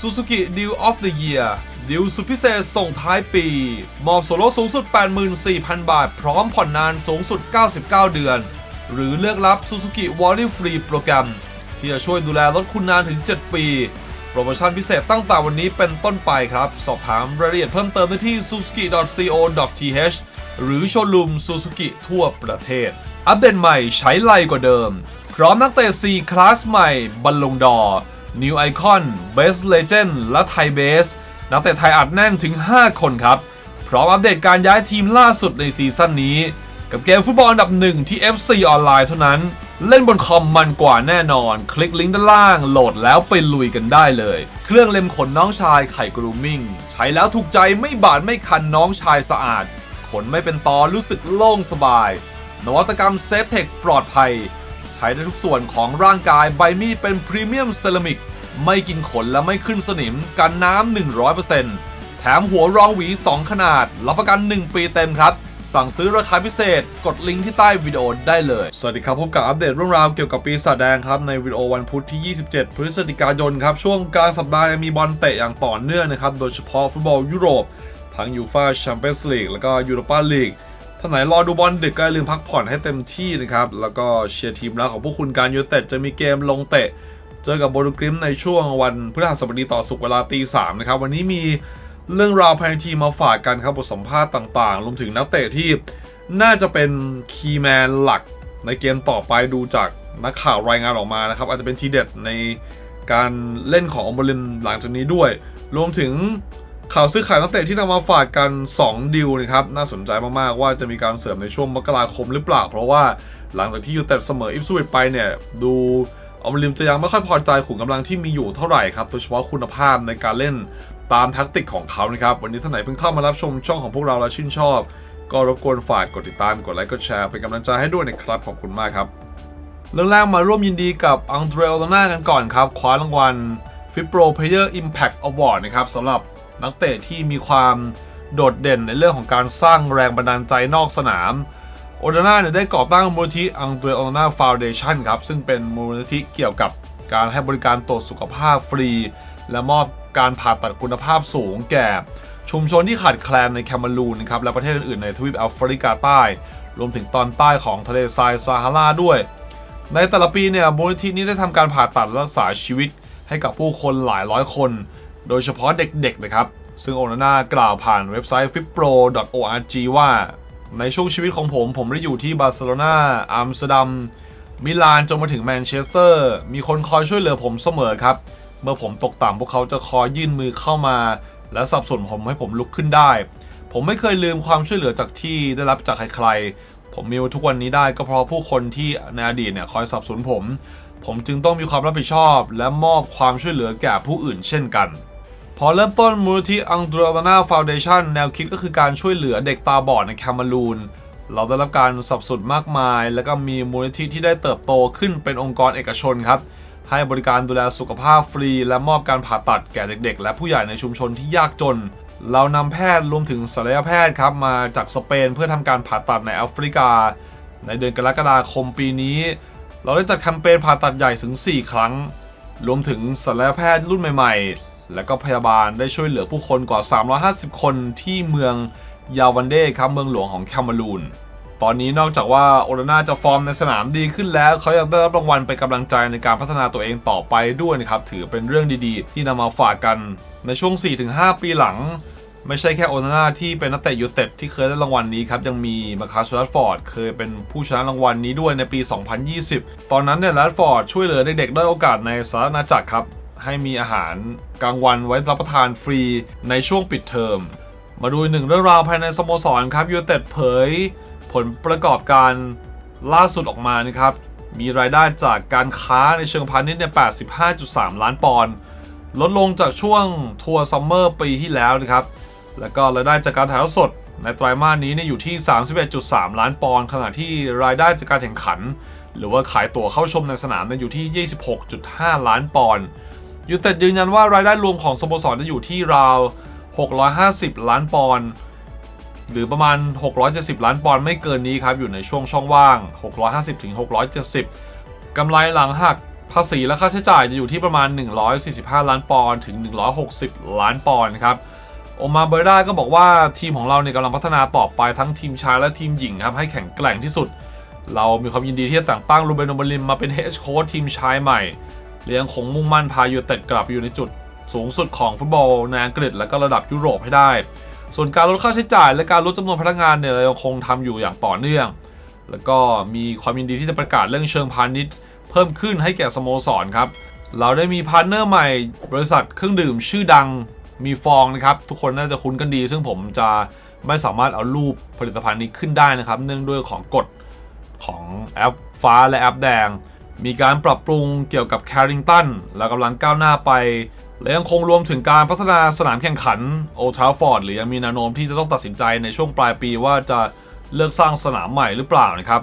Suzuki Deal of the Year ดิวสุดพิเศษส่งท้ายปี มอบส่วนลดสูงสุด 84,000 บาท พร้อมผ่อนนานสูงสุด 99 เดือน หรือเลือกรับ Suzuki w a r r y Free โปรแกรม ที่จะช่วยดูแลรถคุณนานถึง 7 ปี โปรโมชั่นพิเศษตั้งแต่วันนี้เป็นต้นไปครับ สอบถามรายละเอียดเพิ่มเติมได้ที่ suzuki.co.th หรือโชว์รูม Suzuki ทั่วประเทศ อัปเดตใหม่ใช้ไลกว่าเดิม พร้อมนักเตะ4คลาสใหม่บัลลงดอร์ New Icon Best Legend และไทยเบสนักเตะไทยอัดแน่นถึง 5 คนครับ พร้อมอัปเดตการย้ายทีมล่าสุดในซีซั่นนี้ กับเกมฟุตบอลอันดับหนึ่งที่ FC ออนไลน์เท่านั้น เล่นบนคอมมันกว่าแน่นอน คลิกลิงก์ด้านล่าง โหลดแล้วไปลุยกันได้เลย เครื่องเล็มขนน้องชายไข่กรูมิ่งใช้แล้วถูกใจไม่บาดไม่คันน้องชายสะอาด ขนไม่เป็นตอรู้สึกโล่งสบาย นวัตกรรมเซฟเทคปลอดภัย ใช้ได้ทุกส่วนของร่างกายใบมีดเป็นพรีเมียมเซรามิก ไม่กินขนและไม่ขึ้นสนิม กันน้ำ 100%แถมหัวรองหวี 2 ขนาด รับประกัน 1 ปีเต็มครับ สั่งซื้อราคาพิเศษ กดลิงก์ที่ใต้วิดีโอได้เลย สวัสดีครับ พบกับอัปเดตเรื่องราวเกี่ยวกับปีศาจแดงครับ ในวิดีโอวันพุธที่ 27 พฤศจิกายนครับ ช่วงกลางสัปดาห์ยังมีบอลเตะอย่างต่อเนื่องนะครับ โดยเฉพาะฟุตบอลยุโรป ทั้งยูฟ่าแชมเปี้ยนส์ลีกแล้วก็ยูโรปาลีก ท่านไหนรอดูบอลดึกก็อย่าลืมพักผ่อนให้เต็มที่นะครับ แล้วก็เชียร์ทีมรักของพวกคุณการยูเต็ดจะมีเกมลงเตะ เจอกับโบรูกริมในช่วงวันพฤหัสบดีต่อสุกเวลาตีสามนะครับ วันนี้มีเรื่องราวภายในทีมมาฝากกันครับบทสัมภาษณ์ต่างๆรวมถึงนักเตะที่น่าจะเป็นคีย์แมนหลักในเกมต่อไปดูจากนักข่าวรายงานออกมานะครับ อาจจะเป็นทีเด็ดในการเล่นของอมบลินหลังจากนี้ด้วย รวมถึง ข่าวซื้อขายนักเตะที่นำมาฝากกัน 2 ดิวนะครับ น่าสนใจมาก ๆ ว่าจะมีการเสริมในช่วงมกราคมหรือเปล่า เพราะว่าหลังจากที่ยูเต็ดเสมออิฟสวิตไปเนี่ย ดูออมริมจะยังไม่ค่อยพอใจขุมกำลังที่มีอยู่เท่าไหร่ครับ โดยเฉพาะคุณภาพในการเล่นตามแท็กติกของเขานะครับ วันนี้ท่านไหนเพิ่งเข้ามารับชมช่องของพวกเราและชื่นชอบ ก็รบกวนฝากกดติดตามกดไลค์กดแชร์เป็นกำลังใจให้ด้วยนะครับขอบคุณมากครับเรื่องแรกมาร่วมยินดีกับอังเดรลนากันก่อนครับคว้ารางวัล f i p r o Player Impact Award นะครับสำหรับ นักเตะที่มีความโดดเด่นในเรื่องของการสร้างแรงบันดาลใจนอกสนาม โอดาน่าเนี่ยได้ก่อตั้งมูลนิธิอังเดรลนาฟาวเดชันครับ ซึ่งเป็นมูลนิธิเกี่ยวกับการให้บริการตรวจสุขภาพฟรี และมอบการผ่าตัดคุณภาพสูงแก่ชุมชนที่ขาดแคลนในแคมารูนนะครับและประเทศอื่นๆในทวีปแอฟริกาใต้ รวมถึงตอนใต้ของทะเลทรายซาฮาราด้วย ในแต่ละปีเนี่ยมูลนิธินี้ได้ทำการผ่าตัดรักษาชีวิตให้กับผู้คนหลายร้อยคน โดยเฉพาะเด็กๆนะครับ ซึ่งโอนาน่ากล่าวผ่านเว็บไซต์ fipro.org ว่า ในช่วงชีวิตของผม ผมได้อยู่ที่บาร์เซโลนาอัมสเตอร์ดัม มิลานจนมาถึงแมนเชสเตอร์ มีคนคอยช่วยเหลือผมเสมอครับ เมื่อผมตกต่ำพวกเขาจะคอยยื่นมือเข้ามา และสนับสนุนผมให้ผมลุกขึ้นได้ ผมไม่เคยลืมความช่วยเหลือจากที่ได้รับจากใครๆ ผมมีทุกวันนี้ได้ก็เพราะผู้คนที่ในอดีตเนี่ยคอยสนับสนุนผมผมจึงต้องมีความรับผิดชอบและมอบความช่วยเหลือแก่ผู้อื่นเช่นกัน พอเริ่มต้นมูลนิธิอังเดรลนาฟาวเดชันแนวคิดก็คือการช่วยเหลือเด็กตาบอดในแคมารูน เราได้รับการสนับสนุนมากมาย แล้วก็มีมูลนิธิที่ได้เติบโตขึ้นเป็นองค์กรเอกชนครับให้บริการดูแลสุขภาพฟรี และมอบการผ่าตัดแก่เด็ก ๆ และผู้ใหญ่ในชุมชนที่ยากจน เรานำแพทย์รวมถึงศัลยแพทย์ครับมาจากสเปนเพื่อทำการผ่าตัดในแอฟริกา ในเดือนกรกฎาคมปีนี้ เราได้จัดแคมเปญผ่าตัดใหญ่ถึง 4 ครั้ง รวมถึงศัลยแพทย์รุ่นใหม่ๆ และก็พยาบาลได้ช่วยเหลือผู้คนกว่า 350 คนที่เมืองยาวันเดครับเมืองหลวงของแคมารูน ตอนนี้นอกจากว่าโอนาน่าจะฟอร์มในสนามดีขึ้นแล้ว เขายังได้รับรางวัลเป็นกำลังใจในการพัฒนาตัวเองต่อไปด้วยนะครับ ถือเป็นเรื่องดีๆ ที่นำมาฝากกันในช่วง 4-5 ปีหลัง ไม่ใช่แค่โอนาน่าที่เป็นนักเตะยูเต็ดที่เคยได้รางวัลนี้ครับ ยังมีมาคาสแรดฟอร์ดเคยเป็นผู้ชนะรางวัลนี้ด้วยในปี 2020 ตอนนั้นเนี่ยแรดฟอร์ดช่วยเหลือเด็กๆได้อยโอกาสในสาธารณจักรครับ ให้มีอาหารกลางวันไว้รับประทานฟรีในช่วงปิดเทอม มาดูหนึ่งเรื่องราวภายในสโมสรครับยูเต็ดเผย ผลประกอบการล่าสุดออกมานะครับ มีรายได้จากการค้าในเชิงพาณิชย์เนี่ย85.3 ล้านปอนด์ลดลงจากช่วงทัวร์ซัมเมอร์ปีที่แล้วนะครับ แล้วก็รายได้จากการถ่ายทอดสดในไตรมาสนี้เนี่ยอยู่ที่ 31.3 ล้านปอนด์ขณะที่รายได้จากการแข่งขัน หรือว่าขายตั๋วเข้าชมในสนามเนี่ยอยู่ที่ 26.5 ล้านปอนด์ ยูเต็ดยืนยันว่ารายได้รวมของสโมสรจะอยู่ที่ราว 650 ล้านปอนด์หรือประมาณ 670 ล้านปอนด์ไม่เกินนี้ครับ อยู่ในช่วงช่องว่าง 650ถึง670 กำไรหลังหักภาษีและค่าใช้จ่ายจะอยู่ที่ประมาณ 145 ล้านปอนด์ถึง 160 ล้านปอนด์นะครับโอมาเบราก็บอกว่าทีมของเราเนี่ยกำลังพัฒนาต่อไปทั้งทีมชายและทีมหญิงครับให้แข็งแกร่งที่สุด เรามีความยินดีที่จะแต่งตั้งรูเบนโอเบลิมมาเป็นเฮดโค้ชทีมชายใหม่ และยังคงมุ่งมั่นพายูเต็ดกลับอยู่ในจุดสูงสุดของฟุตบอลในอังกฤษและก็ระดับยุโรปให้ได้ ส่วนการลดค่าใช้จ่ายและการลดจำนวนพนักงานเนี่ยเรายังคงทำอยู่อย่างต่อเนื่อง แล้วก็มีความยินดีที่จะประกาศเรื่องเชิงพาณิชย์ เพิ่มขึ้นให้แก่สโมสรครับ เราได้มีพาร์ทเนอร์ใหม่ บริษัทเครื่องดื่มชื่อดังมีฟองนะครับ ทุกคนน่าจะคุ้นกันดี ซึ่งผมจะไม่สามารถเอารูปผลิตภัณฑ์นี้ขึ้นได้นะครับ เนื่องด้วยของกฎของแอปฟ้าและแอปแดง มีการปรับปรุงเกี่ยวกับแคริงตันและกำลังก้าวหน้าไป และยังคงรวมถึงการพัฒนาสนามแข่งขันโอทราฟอร์ดหรือยังมีแนวโน้มที่จะต้องตัดสินใจในช่วงปลายปีว่าจะเลิกสร้างสนามใหม่หรือเปล่านะครับ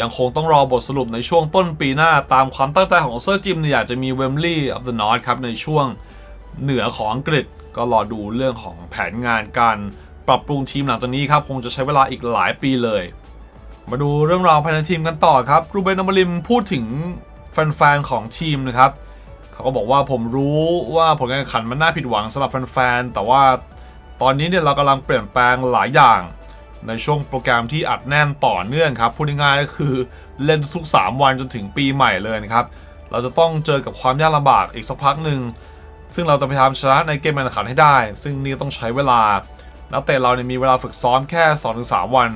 ยังคงต้องรอบทสรุปในช่วงต้นปีหน้าตามความตั้งใจของเซอร์จิมอยากจะมีเวมลีย์ออฟเดอะนอร์ทครับในช่วงเหนือของอังกฤษก็รอดูเรื่องของแผนงานการปรับปรุงทีมหลังจากนี้ครับ คงจะใช้เวลาอีกหลายปีเลย มาดูเรื่องราวภายในทีมกันต่อครับรูเบนอมริมพูดถึงแฟนๆของทีมนะครับเขาก็บอกว่าผมรู้ว่าผลการแข่งขันมันน่าผิดหวังสำหรับแฟนๆแต่ว่าตอนนี้เนี่ยเรากำลังเปลี่ยนแปลงหลายอย่าง ในช่วงโปรแกรมที่อัดแน่นต่อเนื่องครับพูดง่ายๆก็คือเล่นทุกๆ 3 วันจนถึงปีใหม่เลยนะครับเราจะต้องเจอกับความยากลำบากอีกสักพักหนึ่งซึ่งเราจะพยายามชนะในเกมแข่งขันให้ได้ ซึ่งนี่ต้องใช้เวลานักเตะเราเนี่ยมีเวลาฝึกซ้อมแค่ 2-3 วัน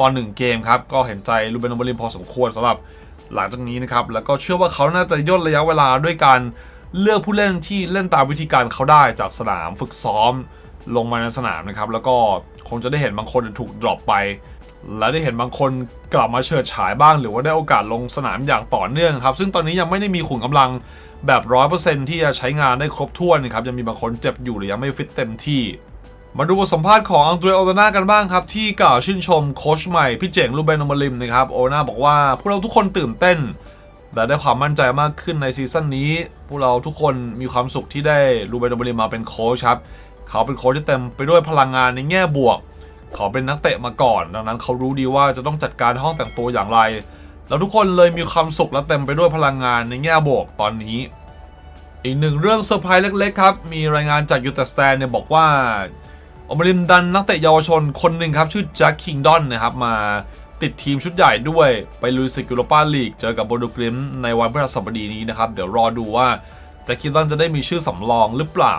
ตอนหนึ่งเกมครับ ก็เห็นใจลูเบนโอมริมพอสมควรสำหรับหลังจากนี้นะครับ แล้วก็เชื่อว่าเขาน่าจะย่นระยะเวลาด้วยการเลือกผู้เล่นที่เล่นตามวิธีการเขาได้จากสนามฝึกซ้อมลงมาในสนามนะครับ แล้วก็คงจะได้เห็นบางคนถูกดรอปไป และได้เห็นบางคนกลับมาเฉิดฉายบ้าง หรือว่าได้โอกาสลงสนามอย่างต่อเนื่องครับ ซึ่งตอนนี้ยังไม่ได้มีขุนกำลังแบบร้อยเปอร์เซ็นที่จะใช้งานได้ครบถ้วนนะครับยังมีบางคนเจ็บอยู่หรือยังไม่ฟิตเต็มที่ มาดูบทสัมภาษณ์ของอังเดรโอตนากันบ้างครับ ที่กล่าวชื่นชมโค้ชใหม่ พี่เจ๋งลูเบนโอมาริมนะครับโอนาบอกว่าพวกเราทุกคนตื่นเต้น และได้ความมั่นใจมากขึ้นในซีซั่นนี้ พวกเราทุกคนมีความสุขที่ได้ลูเบนโอมาริมมาเป็นโค้ชครับ เขาเป็นโค้ชที่เต็มไปด้วยพลังงานในแง่บวก เขาเป็นนักเตะมาก่อน ดังนั้นเขารู้ดีว่าจะต้องจัดการห้องแต่งตัวอย่างไร แล้วทุกคนเลยมีความสุขและเต็มไปด้วยพลังงานในแง่บวกตอนนี้อีกหนึ่งเรื่องเซอร์ไพรส์เล็กๆครับมีรายงานจากยูเตสแตนเนี่ยบอกว่า อมริมดันนักเตะเยาวชนคนหนึ่งครับ ชื่อแจ็คคิงดอนนะครับ มาติดทีมชุดใหญ่ด้วยไปลุยศึกยูโรปาลีกเจอกับโบโดกริมในวันพฤหัสบดีนี้นะครับ เดี๋ยวรอดูว่าแจ็คคิงดอนจะได้มีชื่อสำรองหรือเปล่า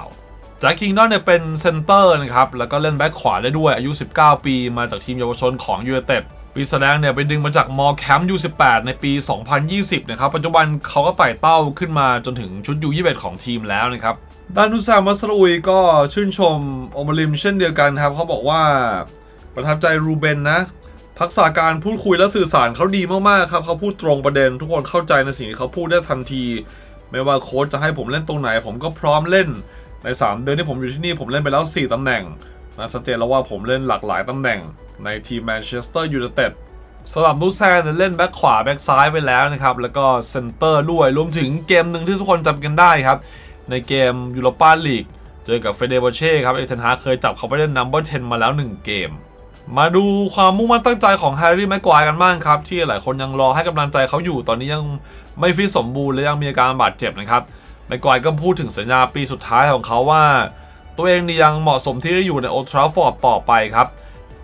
แจ็คคิงดอนเนี่ยเป็นเซนเตอร์นะครับแล้วก็เล่นแบ็คขวาได้ด้วยอายุ 19 ปีมาจากทีมเยาวชนของยู i นเต็ดปีแสดงเนี่ยไปดึงมาจากมอแคมป์ยู18ในปี 2020 นะครับ ปัจจุบันเขาก็ไต่เต้าขึ้นมาจนถึงชุดยู21ของทีมแล้วนะครับ ด้านนุสามัสรุยก็ชื่นชมโอมาริมเช่นเดียวกันครับ เขาบอกว่าประทับใจรูเบนนะทักษะการพูดคุยและสื่อสารเขาดีมากๆครับเขาพูดตรงประเด็น ทุกคนเข้าใจในสิ่งที่เขาพูดได้ทันที ไม่ว่าโค้ชจะให้ผมเล่นตรงไหน ผมก็พร้อมเล่นใน 3 เดือนที่ผมอยู่ที่นี่ผมเล่นไปแล้ว 4ตำแหน่งนะชัดเจนแล้วว่าผมเล่นหลากหลายตำแหน่งในทีมแมนเชสเตอร์ยูไนเต็ดสำหรับนูแซนเล่นแบ็คขวาแบ็คซ้ายไปแล้วนะครับแล้วก็เซนเตอร์ด้วยรวมถึงเกมหนึ่งที่ทุกคนจำกันได้ครับ ในเกมยูโรปาลีกเจอกับเฟเดโบเช่ครับเอเทนฮาเคยจับเขาไปเล่นนัมเบอร์10มาแล้ว 1 เกม มาดูความมุ่งมั่นตั้งใจของแฮร์รี่แม็กควายกันบ้างครับ ที่หลายคนยังรอให้กำลังใจเขาอยู่ตอนนี้ยังไม่ฟิตสมบูรณ์และยังมีอาการบาดเจ็บนะครับแม็กควายก็พูดถึงสัญญาปีสุดท้ายของเขาว่า ตัวเองนี่ยังเหมาะสมที่จะอยู่ในโอทราฟอร์ดต่อไปครับ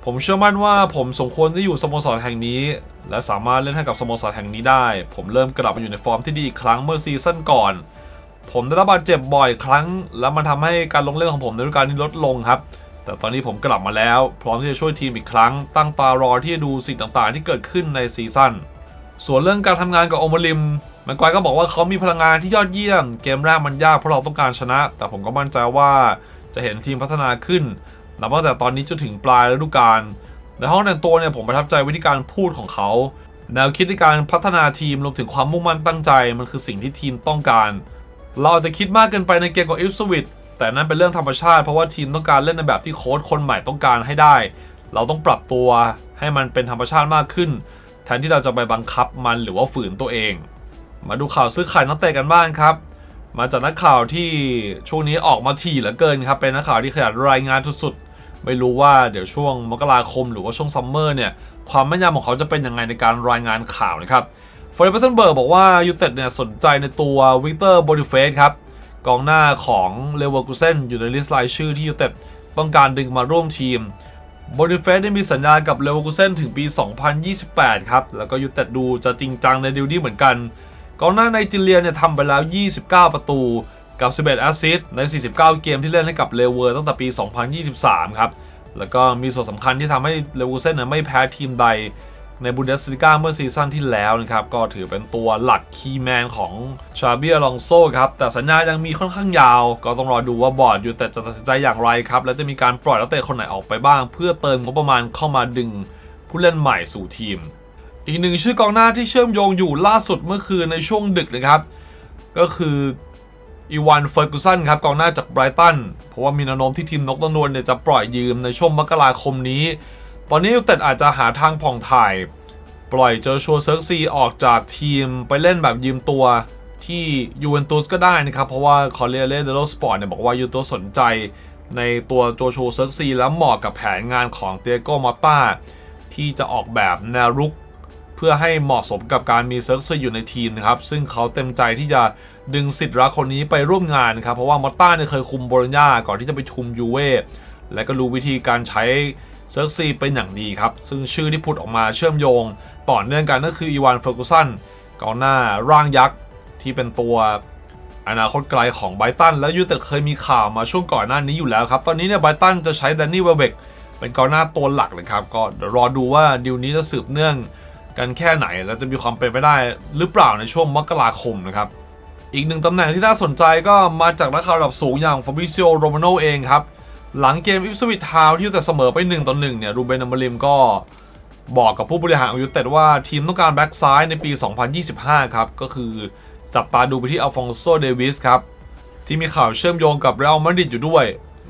ผมเชื่อมั่นว่าผมสมควรที่อยู่สโมสรแห่งนี้ และสามารถเล่นให้กับสโมสรแห่งนี้ได้ ผมเริ่มกลับมาอยู่ในฟอร์มที่ดีอีกครั้งเมื่อซีซั่นก่อน ผมได้รับบาดเจ็บบ่อยครั้ง แล้วมันทำให้การลงเล่นของผมในฤดูกาลนี้ลดลงครับ แต่ตอนนี้ผมกลับมาแล้ว พร้อมที่จะช่วยทีมอีกครั้ง ตั้งตารอที่จะดูสิ่งต่างๆ ที่เกิดขึ้นในซีซั่นส่วนเรื่องการทำงานกับโอมาริมแมันกวายก็บอกว่าเขามีพลังงานที่ยอดเยี่ยม เกมแรกมันยากเพราะเราต้องการชนะ แต่ผมก็มั่นใจว่าจะเห็นทีมพัฒนาขึ้นนับตั้งแต่ตอนนี้จนถึงปลายฤดูกาลในห้องแต่งตัวเนี่ยผมประทับใจวิธีการพูดของเขา แนวคิดในการพัฒนาทีมรวมถึงความมุ่งมั่นตั้งใจ มันคือสิ่งที่ทีมต้องการ เราอาจจะคิดมากเกินไปในเกมของอิฟสวิตแต่นั่นเป็นเรื่องธรรมชาติเพราะว่าทีมต้องการเล่นในแบบที่โค้ชคนใหม่ต้องการให้ได้ เราต้องปรับตัวให้มันเป็นธรรมชาติมากขึ้น แทนที่เราจะไปบังคับมันหรือว่าฝืนตัวเอง มาดูข่าวซื้อขายนักเตะกันบ้างครับ มาจากนักข่าวที่ช่วงนี้ออกมาถี่เหลือเกินครับเป็นนักข่าวที่ขยันรายงานสุดๆไม่รู้ว่าเดี๋ยวช่วงมกราคม หรือว่าช่วงซัมเมอร์เนี่ยความแม่นยำของเขาจะเป็นยังไงในการรายงานข่าวนะครับ เฟรดเบตเทนเบิร์กบอกว่ายูเต็ดเนี่ยสนใจในตัววิกเตอร์โบดิเฟสครับ กองหน้าของเลเวอร์กูเซนอยู่ในลิสต์รายชื่อที่ยูเต็ดต้องการดึงมาร่วมทีมโบดิเฟสได้มีสัญญากับเลเวอร์กูเซนถึงปี 2028 ครับ แล้วก็ยูเต็ดดูจะจริงจังในดีลนี้เหมือนกัน กองหน้าไนจีเรียเนี่ยทำไปแล้ว 29 ประตูกับ 11 แอสซิสต์ใน 49 เกมที่เล่นให้กับเลเวอร์ตั้งแต่ปี 2023 ครับ แล้วก็มีส่วนสำคัญที่ทำให้เลเวอร์เซนไม่แพ้ทีมใด ในบุนเดสลิก้าเมื่อซีซั่นที่แล้วนะครับ ก็ถือเป็นตัวหลักคีย์แมนของชาเบียลองโซครับ แต่สัญญายังมีค่อนข้างยาว ก็ต้องรอดูว่าบอร์ดอยู่แต่จะตัดสินใจอย่างไรครับ และจะมีการปล่อยนักเตะคนไหนออกไปบ้าง เพื่อเติมงบประมาณเข้ามาดึงผู้เล่นใหม่สู่ทีม อีกหนึ่งชื่อกองหน้าที่เชื่อมโยงอยู่ล่าสุดเมื่อคืนในช่วงดึกนะครับ ก็คืออีวานเฟอร์กูสันครับกองหน้าจากไบรตันเพราะว่ามีแนวโน้มที่ทีมนกตะนวลเนี่ยจะปล่อยยืมในช่วงมกราคมนี้ ตอนนี้ยูเต็ดอาจจะหาทางผ่องถ่าย ปล่อยเจอชัวเซิร์กซีออกจากทีมไปเล่นแบบยืมตัวที่ยูเวนตุสก็ได้นะครับ เพราะว่าคอเรียเล่เดโลสปอร์ตเนี่ยบอกว่ายูเตุสสนใจในตัวโจชัวเซิร์กซีแล้วเหมาะกับแผนงานของเตียโกมอตตาที่จะออกแบบแนวรุกเพื่อให้เหมาะสมกับการมีเซิร์กซีอยู่ในทีมนะครับ ซึ่งเขาเต็มใจที่จะดึงสิทธิ์รักคนนี้ไปร่วมงานครับ เพราะว่ามอตต้าเนี่ยเคยคุมโบโลญญาก่อนที่จะไปคุมยูเว่และก็รู้วิธีการใช้ เซิร์กซีเป็นอย่างดีครับ ซึ่งชื่อที่พุดออกมาเชื่อมโยง ต่อเนื่องกันก็คืออีวานเฟอร์กูสันกองหน้าร่างยักษ์ ที่เป็นตัวอนาคตไกลของไบตัน แล้วยูเต็ดเคยมีข่าวมาช่วงก่อนหน้านี้อยู่แล้วครับ ตอนนี้เนี่ยไบตันจะใช้แดนนี่เวลเบกเป็นกองหน้าตัวหลักเลยครับ ก็เดี๋ยวรอดูว่าดีลนี้จะสืบเนื่องกันแค่ไหน แล้วจะมีความเป็นไปได้หรือเปล่าในช่วงมกราคมนะครับอีกหนึ่งตำแหน่งที่น่าสนใจก็มาจากนักข่าวระดับสูงอย่างฟาบิซิโอโรมาโนเองครับ หลังเกมอิฟสวิตทาวที่ยูเต็ดเสมอไป1ต่อ1เนี่ยรูเบนอมริมก็บอกกับผู้บริหารของยูเต็ดว่าทีมต้องการแบ็กซ้ายในปี 2025 ครับ ก็คือจับตาดูไปที่อัลฟองโซเดวิสครับ ที่มีข่าวเชื่อมโยงกับเรอัลมาดริดอยู่ด้วย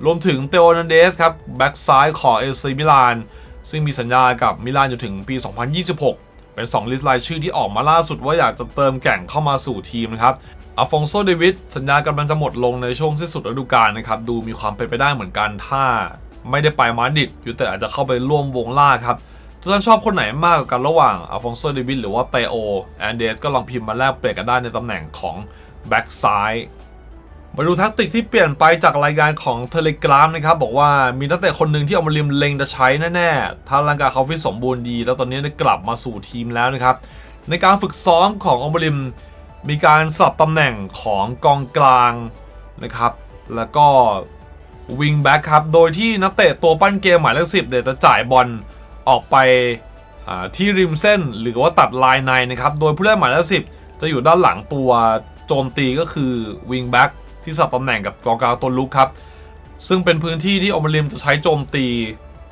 รวมถึงเตโอนันเดสครับแบ็กซ้ายของเอซีมิลานซึ่งมีสัญญากับมิลานอยู่ถึงปี 2026 เป็น 2 ลิสต์รายชื่อที่ออกมาล่าสุดว่าอยากจะเติมแก่งเข้ามาสู่ทีมนะครับ อัลฟองโซเดวิสสัญญากำลังจะหมดลงในช่วงสิ้นสุดฤดูกาลนะครับ ดูมีความเป็นไปได้เหมือนกันถ้า ไม่ได้ไปมาดริดยูเต็ดอาจจะเข้าไปร่วมวงล่าครับทุกท่านชอบคนไหนมากกว่ากันระหว่างอัลฟองโซเดวิดหรือว่าเตโอแอนเดสก็ลองพิมพ์มาแลกเปลี่ยนกันได้ในตำแหน่งของแบ็กซ้ายมาดูแทักติกที่เปลี่ยนไปจากรายการของเทเลกราฟนะครับ บอกว่ามีนักเตะคนหนึ่งที่เอามาริมเล็งจะใช้แน่ๆ ถ้าร่างกายเขาฟิตสมบูรณ์ดี แล้วตอนนี้ได้กลับมาสู่ทีมแล้วนะครับ ในการฝึกซ้อมของอมริม มีการสลับตำแหน่งของกองกลางนะครับ แล้วก็วิงแบ็กครับ โดยที่นักเตะตัวปั้นเกมหมายเลขสิบเดี๋ยวจะจ่ายบอลออกไปที่ริมเส้นหรือว่าตัดลายในนะครับ โดยผู้เล่นหมายเลขสิบจะอยู่ด้านหลังตัวโจมตีก็คือวิงแบ็กที่สลับตำแหน่งกับกองกลางตัวลุกครับ ซึ่งเป็นพื้นที่ที่โอมาริมจะใช้โจมตี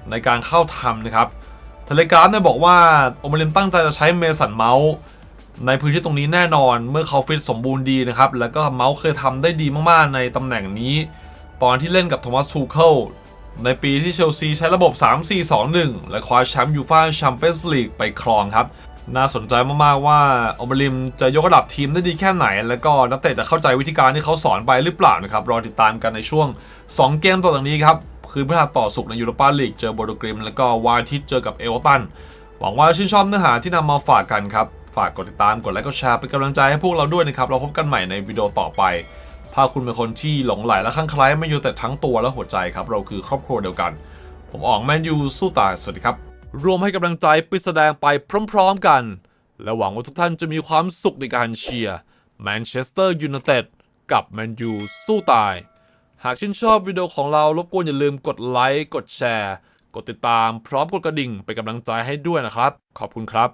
ในการเข้าทำนะครับเทเลกราฟเนี่ยบอกว่าโอมาริมตั้งใจจะใช้เมสันเมาส์ ในพื้นที่ตรงนี้แน่นอนเมื่อเขาฟิตสมบูรณ์ดีนะครับ แล้วก็เมาส์เคยทำได้ดีมากๆ ในตำแหน่งนี้ ตอนที่เล่นกับโทมัสทูเคิลในปีที่เชลซีใช้ระบบ 3-4-2-1 และคว้าแชมป์ยูฟ่าแชมเปี้ยนส์ลีกไปครองครับ น่าสนใจมาก ๆ ว่าอมริมจะยกระดับทีมได้ดีแค่ไหน แล้วก็นักเตะจะเข้าใจวิธีการที่เขาสอนไปหรือเปล่านะครับ รอติดตามกันในช่วง 2 เกมต่อจากนี้ครับ คืนพฤหัสต่อสุกในยูโรปาลีกเจอโบโดกริม แล้วก็วาทิตเจอกับเอเวอร์ตัน หวังว่าชื่นชอบเนื้อหาที่นำมาฝากกันครับ ฝากกดติดตาม กดไลค์ กดแชร์ เป็นกำลังใจให้พวกเราด้วยนะครับ เราพบกันใหม่ในวิดีโอต่อไป ถ้าคุณเป็นคนที่หลงไหลและคลั่งไคล้ไม่อยู่แต่ทั้งตัวและหัวใจครับ เราคือครอบครัวเดียวกัน ผมออกแมนยูสู้ตาย สวัสดีครับรวมให้กำลังใจไปแสดงไปพร้อมๆกัน และหวังว่าทุกท่านจะมีความสุขในการเชียร์แมนเชสเตอร์ยูไนเต็ดกับแมนยูสู้ตาย หากชื่นชอบวิดีโอของเรารบกวนอย่าลืมกดไลค์ กดแชร์ กดติดตามพร้อมกดกระดิ่งเป็นกำลังใจให้ด้วยนะครับ ขอบคุณครับ